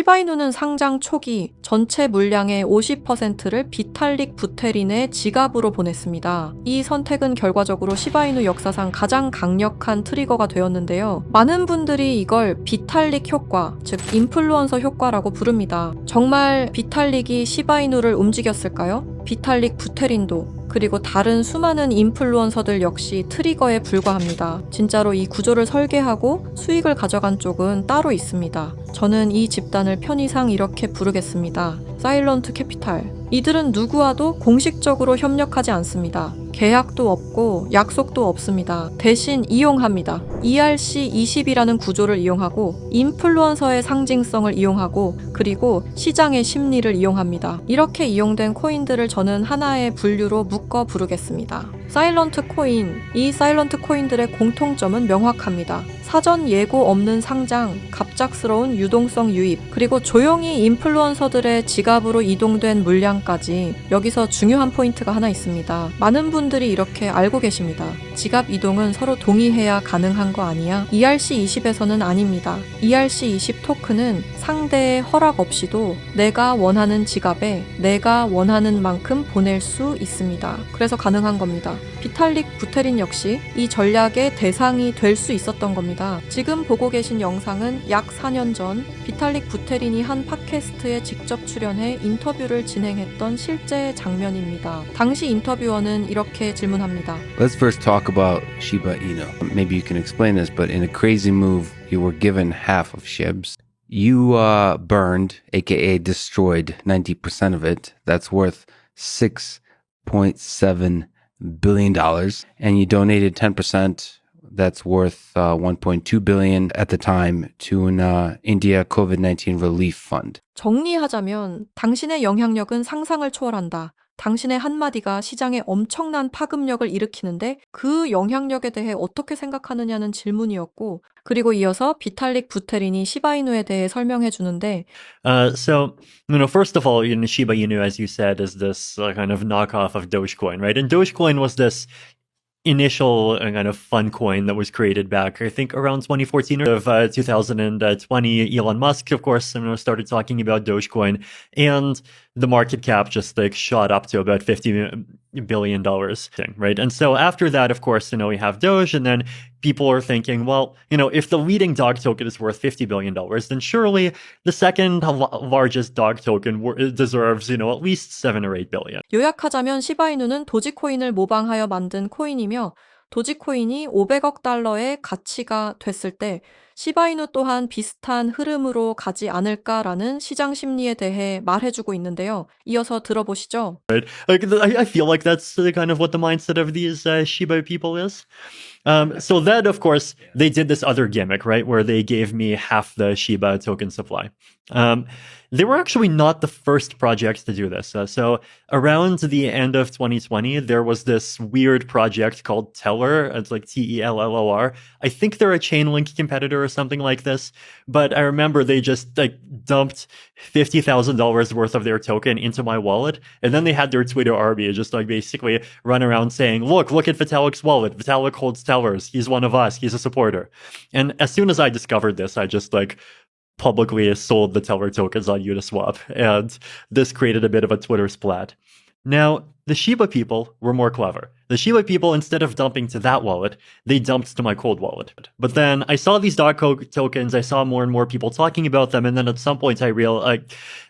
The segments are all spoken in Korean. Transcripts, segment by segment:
시바이누는 상장 초기 전체 물량의 50%를 비탈릭 부테린의 지갑으로 보냈습니다. 이 선택은 결과적으로 시바이누 역사상 가장 강력한 트리거가 되었는데요. 많은 분들이 이걸 비탈릭 효과, 즉 인플루언서 효과라고 부릅니다. 정말 비탈릭이 시바이누를 움직였을까요? 비탈릭 부테린도 그리고 다른 수많은 인플루언서들 역시 트리거에 불과합니다. 진짜로 이 구조를 설계하고 수익을 가져간 쪽은 따로 있습니다. 저는 이 집단을 편의상 이렇게 부르겠습니다. 사일런트 캐피탈. 이들은 누구와도 공식적으로 협력하지 않습니다. 계약도 없고 약속도 없습니다. 대신 이용합니다. ERC20이라는 구조를 이용하고 인플루언서의 상징성을 이용하고 그리고 시장의 심리를 이용합니다. 이렇게 이용된 코인들을 저는 하나의 분류로 묶어 부르겠습니다. 사일런트 코인. 이 사일런트 코인들의 공통점은 명확합니다. 사전 예고 없는 상장, 갑작스러운 유동성 유입, 그리고 조용히 인플루언서들의 지갑으로 이동된 물량까지 여기서 중요한 포인트가 하나 있습니다. 많은 분들이 이렇게 알고 계십니다. 지갑 이동은 서로 동의해야 가능한 거 아니야? ERC20에서는 아닙니다. ERC20 토큰은 상대의 허락 없이도 내가 원하는 지갑에 내가 원하는 만큼 보낼 수 있습니다. 그래서 가능한 겁니다. 비탈릭 부테린 역시 이 전략의 대상이 될 수 있었던 겁니다. 지금 보고 계신 영상은 약 4년 전 비탈릭 부테린이 한 팟캐스트에 직접 출연해 인터뷰를 진행했던 실제 장면입니다. 당시 인터뷰어는 이렇게 질문합니다. Let's first talk about Shiba Inu. Maybe you can explain this, but in a crazy move, you were given half of SHIBs. You uh, burned, aka destroyed, 90% of it. That's worth $6.7 billion. And you donated 10%. That's worth uh, 1.2 billion at the time to an uh, India COVID-19 relief fund. 정리하자면 당신의 영향력은 상상을 초월한다. 당신의 한마디가 시장에 엄청난 파급력을 일으키는데 그 영향력에 대해 어떻게 생각하느냐는 질문이었고 그리고 이어서 비탈릭 부테린이 시바이누에 대해 설명해 주는데 Uh, so, you know, first of all, you know, Shiba Inu, as you said, is this uh, kind of knockoff of Dogecoin, right? And Dogecoin was this initial uh, kind of fun coin that was created back, I think, around 2014 or of uh, 2020. Elon Musk, of course, you know, started talking about Dogecoin, and the market cap just like shot up to about 50 billion dollars thing, right? And so after that, of course, you know, we have Doge, and then people are thinking, well, you know, if the leading dog token is worth 50 billion dollars, then surely the second la- largest dog token wor- deserves, you know, at least seven or eight billion. 요약하자면 시바이누는 도지코인을 모방하여 만든 코인이며 도지코인이 500억 달러의 가치가 됐을 때 시바이누 또한 비슷한 흐름으로 가지 않을까라는 시장 심리에 대해 말해주고 있는데요. 이어서 들어보시죠. Like, th- I, I feel like that's uh, kind of what the mindset of these uh, Shiba people is. Um, so then, of course, they did this other gimmick, right, where they gave me half the Shiba token supply. Um, they were actually not the first project to do this. Uh, so around the end of 2020, there was this weird project called Teller. It's like T E L L O R. I think they're a Chainlink competitor or something like this. But I remember they just like dumped fifty thousand dollars worth of their token into my wallet, and then they had their Twitter army just like basically run around saying, "Look, look at Vitalik's wallet. Vitalik holds Tellers. He's one of us. He's a supporter." And as soon as I discovered this, I just like publicly sold the Teller tokens on Uniswap, and this created a bit of a Twitter splat. Now, the Shiba people were more clever. The Shiba people, instead of dumping to that wallet, they dumped to my cold wallet. But then I saw these dog co- tokens, I saw more and more people talking about them, and then at some point I real I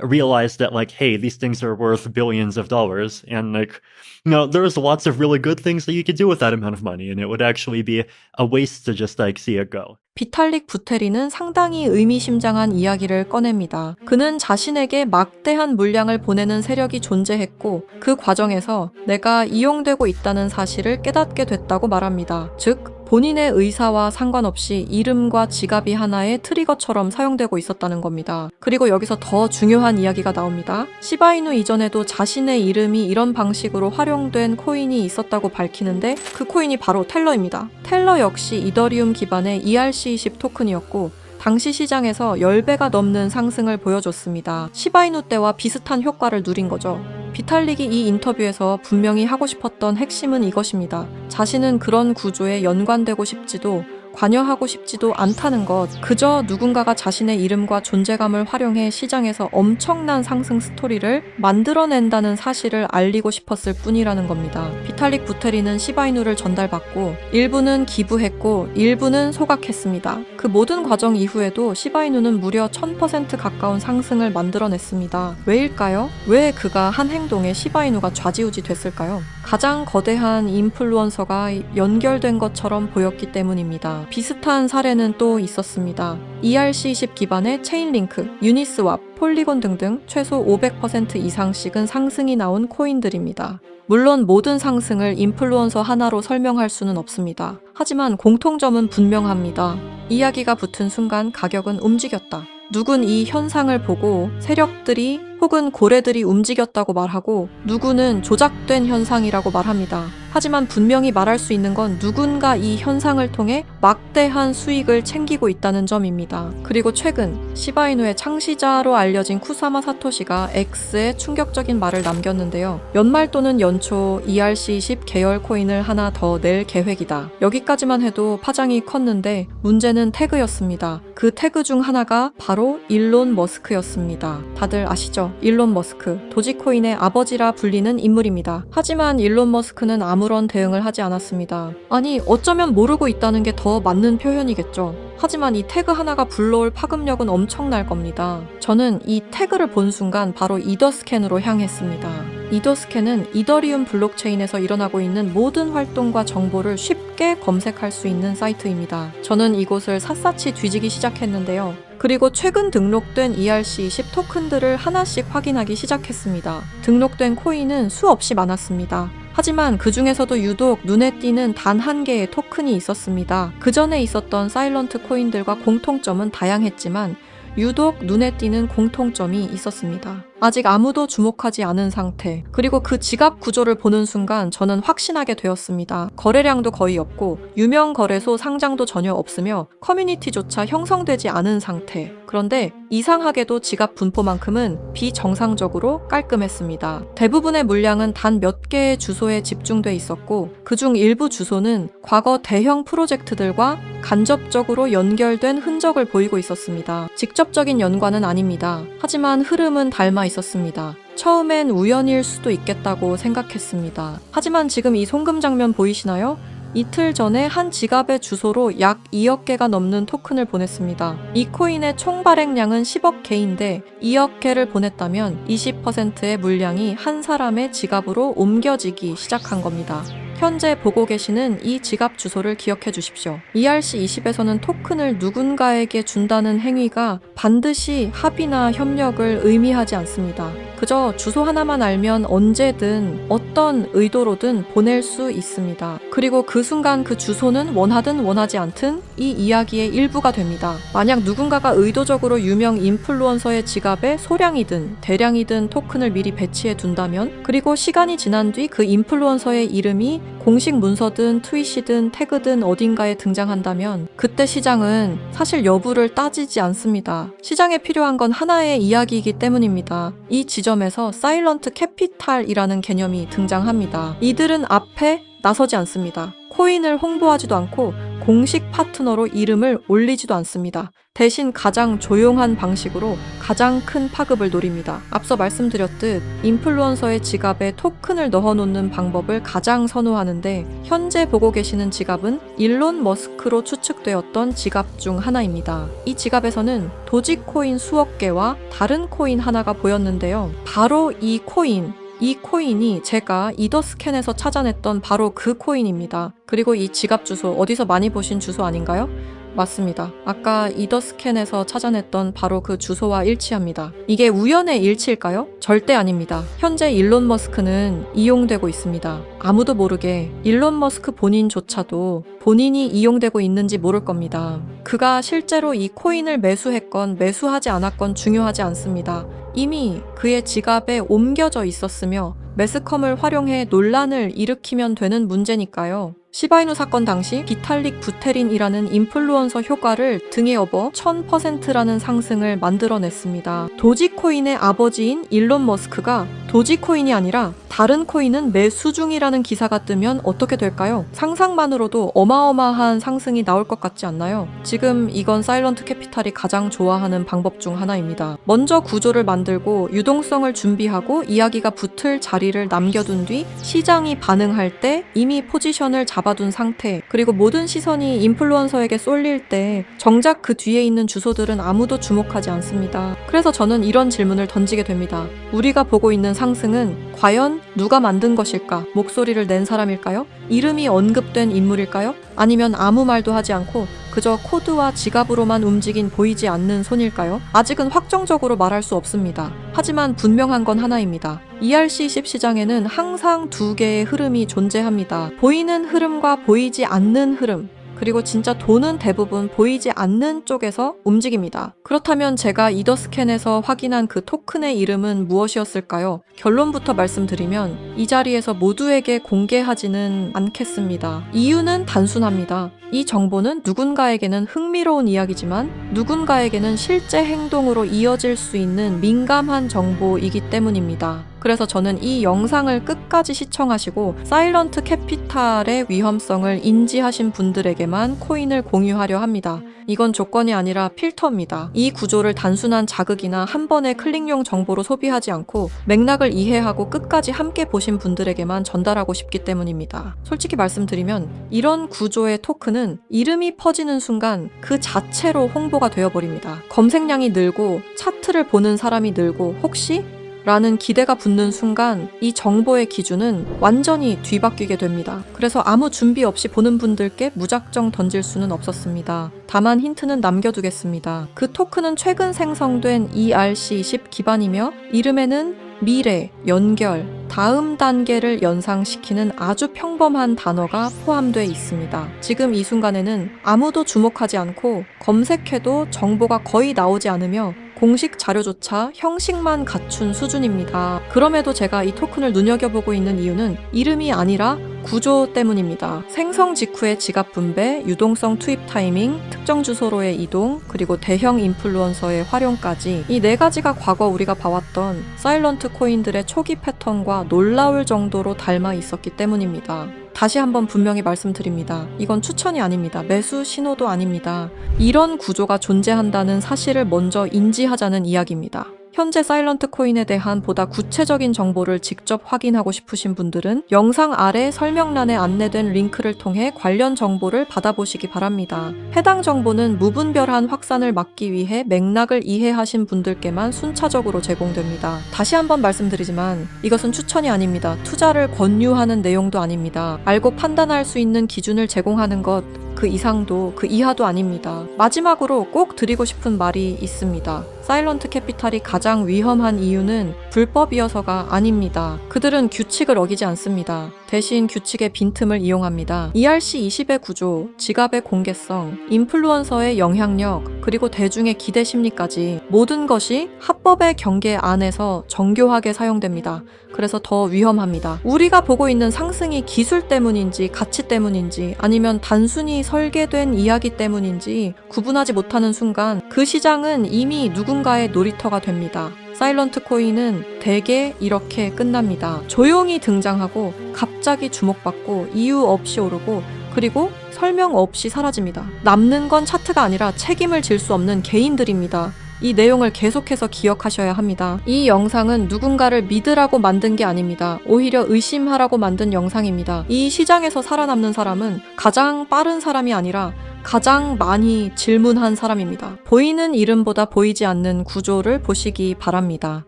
realized that like, hey, these things are worth billions of dollars, and like, you know, there's lots of really good things that you could do with that amount of money, and it would actually be a waste to just like see it go. 비탈릭 부테리는 상당히 의미심장한 이야기를 꺼냅니다. 그는 자신에게 막대한 물량을 보내는 세력이 존재했고 그 과정에서 내가 이용되고 있다는 사실을 깨닫게 됐다고 말합니다. 즉, 본인의 의사와 상관없이 이름과 지갑이 하나의 트리거처럼 사용되고 있었다는 겁니다. 그리고 여기서 더 중요한 이야기가 나옵니다. 시바이누 이전에도 자신의 이름이 이런 방식으로 활용된 코인이 있었다고 밝히는데 그 코인이 바로 텔러입니다. 텔러 역시 이더리움 기반의 ERC20 토큰이었고 당시 시장에서 10배가 넘는 상승을 보여줬습니다. 시바이누 때와 비슷한 효과를 누린 거죠. 비탈릭이 이 인터뷰에서 분명히 하고 싶었던 핵심은 이것입니다. 자신은 그런 구조에 연관되고 싶지도 관여하고 싶지도 않다는 것, 그저 누군가가 자신의 이름과 존재감을 활용해 시장에서 엄청난 상승 스토리를 만들어낸다는 사실을 알리고 싶었을 뿐이라는 겁니다. 비탈릭 부테리는 시바이누를 전달받고 일부는 기부했고 일부는 소각했습니다. 그 모든 과정 이후에도 시바이누는 무려 1000% 가까운 상승을 만들어냈습니다. 왜일까요? 왜 그가 한 행동에 시바이누가 좌지우지 됐을까요? 가장 거대한 인플루언서가 연결된 것처럼 보였기 때문입니다. 비슷한 사례는 또 있었습니다. ERC20 기반의 체인링크, 유니스왑, 폴리곤 등등 최소 500% 이상씩은 상승이 나온 코인들입니다. 물론 모든 상승을 인플루언서 하나로 설명할 수는 없습니다. 하지만 공통점은 분명합니다. 이야기가 붙은 순간 가격은 움직였다. 누군 이 현상을 보고 세력들이 혹은 고래들이 움직였다고 말하고 누구는 조작된 현상이라고 말합니다. 하지만 분명히 말할 수 있는 건 누군가 이 현상을 통해 막대한 수익을 챙기고 있다는 점입니다. 그리고 최근 시바이누의 창시자로 알려진 쿠사마 사토시가 X에 충격적인 말을 남겼는데요. 연말 또는 연초 ERC10 계열 코인을 하나 더 낼 계획이다. 여기까지만 해도 파장이 컸는데 문제는 태그였습니다. 그 태그 중 하나가 바로 일론 머스크였습니다. 다들 아시죠? 일론 머스크, 도지코인의 아버지라 불리는 인물입니다. 하지만 일론 머스크는 아무런 대응을 하지 않았습니다. 아니, 어쩌면 모르고 있다는 게 더 맞는 표현이겠죠. 하지만 이 태그 하나가 불러올 파급력은 엄청날 겁니다. 저는 이 태그를 본 순간 바로 이더스캔으로 향했습니다. 이더스캔은 이더리움 블록체인에서 일어나고 있는 모든 활동과 정보를 쉽게 검색할 수 있는 사이트입니다. 저는 이곳을 샅샅이 뒤지기 시작했는데요. 그리고 최근 등록된 ERC20 토큰들을 하나씩 확인하기 시작했습니다. 등록된 코인은 수없이 많았습니다. 하지만 그 중에서도 유독 눈에 띄는 단 한 개의 토큰이 있었습니다. 그 전에 있었던 사일런트 코인들과 공통점은 다양했지만 유독 눈에 띄는 공통점이 있었습니다. 아직 아무도 주목하지 않은 상태. 그리고 그 지갑 구조를 보는 순간 저는 확신하게 되었습니다. 거래량도 거의 없고 유명 거래소 상장도 전혀 없으며 커뮤니티조차 형성되지 않은 상태. 그런데 이상하게도 지갑 분포만큼은 비정상적으로 깔끔했습니다. 대부분의 물량은 단 몇 개의 주소에 집중돼 있었고 그중 일부 주소는 과거 대형 프로젝트들과 간접적으로 연결된 흔적을 보이고 있었습니다. 직접적인 연관은 아닙니다. 하지만 흐름은 닮아 있었습니다. 처음엔 우연일 수도 있겠다고 생각했습니다. 하지만 지금 이 송금 장면 보이시나요? 이틀 전에 한 지갑의 주소로 약 2억 개가 넘는 토큰을 보냈습니다. 이 코인의 총 발행량은 10억 개인데 2억 개를 보냈다면 20%의 물량이 한 사람의 지갑으로 옮겨지기 시작한 겁니다. 현재 보고 계시는 이 지갑 주소를 기억해 주십시오. ERC20에서는 토큰을 누군가에게 준다는 행위가 반드시 합의나 협력을 의미하지 않습니다. 그저 주소 하나만 알면 언제든 어떤 의도로든 보낼 수 있습니다. 그리고 그 순간 그 주소는 원하든 원하지 않든 이 이야기의 일부가 됩니다. 만약 누군가가 의도적으로 유명 인플루언서의 지갑에 소량이든 대량이든 토큰을 미리 배치해 둔다면 그리고 시간이 지난 뒤 그 인플루언서의 이름이 공식 문서든 트윗이든 태그든 어딘가에 등장한다면 그때 시장은 사실 여부를 따지지 않습니다. 시장에 필요한 건 하나의 이야기이기 때문입니다. 이 지점에서 사일런트 캐피탈이라는 개념이 등장합니다. 이들은 앞에 나서지 않습니다. 코인을 홍보하지도 않고 공식 파트너로 이름을 올리지도 않습니다. 대신 가장 조용한 방식으로 가장 큰 파급을 노립니다. 앞서 말씀드렸듯 인플루언서의 지갑에 토큰을 넣어놓는 방법을 가장 선호하는데 현재 보고 계시는 지갑은 일론 머스크로 추측되었던 지갑 중 하나입니다. 이 지갑에서는 도지코인 수억 개와 다른 코인 하나가 보였는데요. 바로 이 코인, 이 코인이 제가 이더스캔에서 찾아냈던 바로 그 코인입니다. 그리고 이 지갑 주소 어디서 많이 보신 주소 아닌가요? 맞습니다. 아까 이더스캔에서 찾아냈던 바로 그 주소와 일치합니다. 이게 우연의 일치일까요? 절대 아닙니다. 현재 일론 머스크는 이용되고 있습니다. 아무도 모르게 일론 머스크 본인조차도 본인이 이용되고 있는지 모를 겁니다. 그가 실제로 이 코인을 매수했건 매수하지 않았건 중요하지 않습니다. 이미 그의 지갑에 옮겨져 있었으며 매스컴을 활용해 논란을 일으키면 되는 문제니까요. 시바이누 사건 당시 비탈릭 부테린이라는 인플루언서 효과를 등에 업어 1000%라는 상승을 만들어냈습니다. 도지코인의 아버지인 일론 머스크가 도지코인이 아니라 다른 코인은 매수 중이라는 기사가 뜨면 어떻게 될까요? 상상만으로도 어마어마한 상승이 나올 것 같지 않나요? 지금 이건 사일런트 캐피탈이 가장 좋아하는 방법 중 하나입니다. 먼저 구조를 만들고 유동성을 준비하고 이야기가 붙을 자리를 남겨둔 뒤 시장이 반응할 때 이미 포지션을 잡 아둔 상태 그리고 모든 시선이 인플루언서에게 쏠릴 때 정작 그 뒤에 있는 주소들은 아무도 주목하지 않습니다. 그래서 저는 이런 질문을 던지게 됩니다. 우리가 보고 있는 상승은 과연 누가 만든 것일까? 목소리를 낸 사람일까요? 이름이 언급된 인물일까요? 아니면 아무 말도 하지 않고 그저 코드와 지갑으로만 움직인 보이지 않는 손일까요? 아직은 확정적으로 말할 수 없습니다. 하지만 분명한 건 하나입니다. ERC10 시장에는 항상 두 개의 흐름이 존재합니다. 보이는 흐름과 보이지 않는 흐름. 그리고 진짜 돈은 대부분 보이지 않는 쪽에서 움직입니다. 그렇다면 제가 이더 스캔에서 확인한 그 토큰의 이름은 무엇이었을까요? 결론부터 말씀드리면 이 자리에서 모두에게 공개하지는 않겠습니다. 이유는 단순합니다. 이 정보는 누군가에게는 흥미로운 이야기지만 누군가에게는 실제 행동으로 이어질 수 있는 민감한 정보이기 때문입니다. 그래서 저는 이 영상을 끝까지 시청하시고 사일런트 캐피탈의 위험성을 인지하신 분들에게만 코인을 공유하려 합니다. 이건 조건이 아니라 필터입니다. 이 구조를 단순한 자극이나 한 번의 클릭용 정보로 소비하지 않고 맥락을 이해하고 끝까지 함께 보신 분들에게만 전달하고 싶기 때문입니다. 솔직히 말씀드리면 이런 구조의 토큰은 이름이 퍼지는 순간 그 자체로 홍보가 되어버립니다. 검색량이 늘고 차트를 보는 사람이 늘고 혹시 라는 기대가 붙는 순간 이 정보의 기준은 완전히 뒤바뀌게 됩니다. 그래서 아무 준비 없이 보는 분들께 무작정 던질 수는 없었습니다. 다만 힌트는 남겨두겠습니다. 그 토큰은 최근 생성된 ERC20 기반이며 이름에는 미래, 연결, 다음 단계를 연상시키는 아주 평범한 단어가 포함되어 있습니다. 지금 이 순간에는 아무도 주목하지 않고 검색해도 정보가 거의 나오지 않으며 공식 자료조차 형식만 갖춘 수준입니다. 그럼에도 제가 이 토큰을 눈여겨보고 있는 이유는 이름이 아니라 구조 때문입니다. 생성 직후의 지갑 분배, 유동성 투입 타이밍, 특정 주소로의 이동, 그리고 대형 인플루언서의 활용까지 이 네 가지가 과거 우리가 봐왔던 사일런트 코인들의 초기 패턴과 놀라울 정도로 닮아 있었기 때문입니다. 다시 한번 분명히 말씀드립니다. 이건 추천이 아닙니다. 매수 신호도 아닙니다. 이런 구조가 존재한다는 사실을 먼저 인지하자는 이야기입니다. 현재 사일런트 코인에 대한 보다 구체적인 정보를 직접 확인하고 싶으신 분들은 영상 아래 설명란에 안내된 링크를 통해 관련 정보를 받아보시기 바랍니다. 해당 정보는 무분별한 확산을 막기 위해 맥락을 이해하신 분들께만 순차적으로 제공됩니다. 다시 한번 말씀드리지만 이것은 추천이 아닙니다. 투자를 권유하는 내용도 아닙니다. 알고 판단할 수 있는 기준을 제공하는 것 그 이상도 그 이하도 아닙니다. 마지막으로 꼭 드리고 싶은 말이 있습니다. 사일런트 캐피탈이 가장 위험한 이유는 불법이어서가 아닙니다. 그들은 규칙을 어기지 않습니다. 대신 규칙의 빈틈을 이용합니다. ERC20의 구조, 지갑의 공개성, 인플루언서의 영향력, 그리고 대중의 기대 심리까지 모든 것이 합법의 경계 안에서 정교하게 사용됩니다. 그래서 더 위험합니다. 우리가 보고 있는 상승이 기술 때문인지 가치 때문인지 아니면 단순히 설계된 이야기 때문인지 구분하지 못하는 순간 그 시장은 이미 누군가의 놀이터가 됩니다. 사일런트 코인은 대개 이렇게 끝납니다. 조용히 등장하고 갑자기 주목받고 이유 없이 오르고 그리고 설명 없이 사라집니다. 남는 건 차트가 아니라 책임을 질 수 없는 개인들입니다. 이 내용을 계속해서 기억하셔야 합니다. 이 영상은 누군가를 믿으라고 만든 게 아닙니다. 오히려 의심하라고 만든 영상입니다. 이 시장에서 살아남는 사람은 가장 빠른 사람이 아니라 가장 많이 질문한 사람입니다. 보이는 이름보다 보이지 않는 구조를 보시기 바랍니다.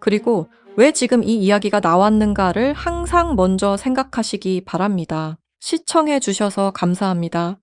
그리고 왜 지금 이 이야기가 나왔는가를 항상 먼저 생각하시기 바랍니다. 시청해 주셔서 감사합니다.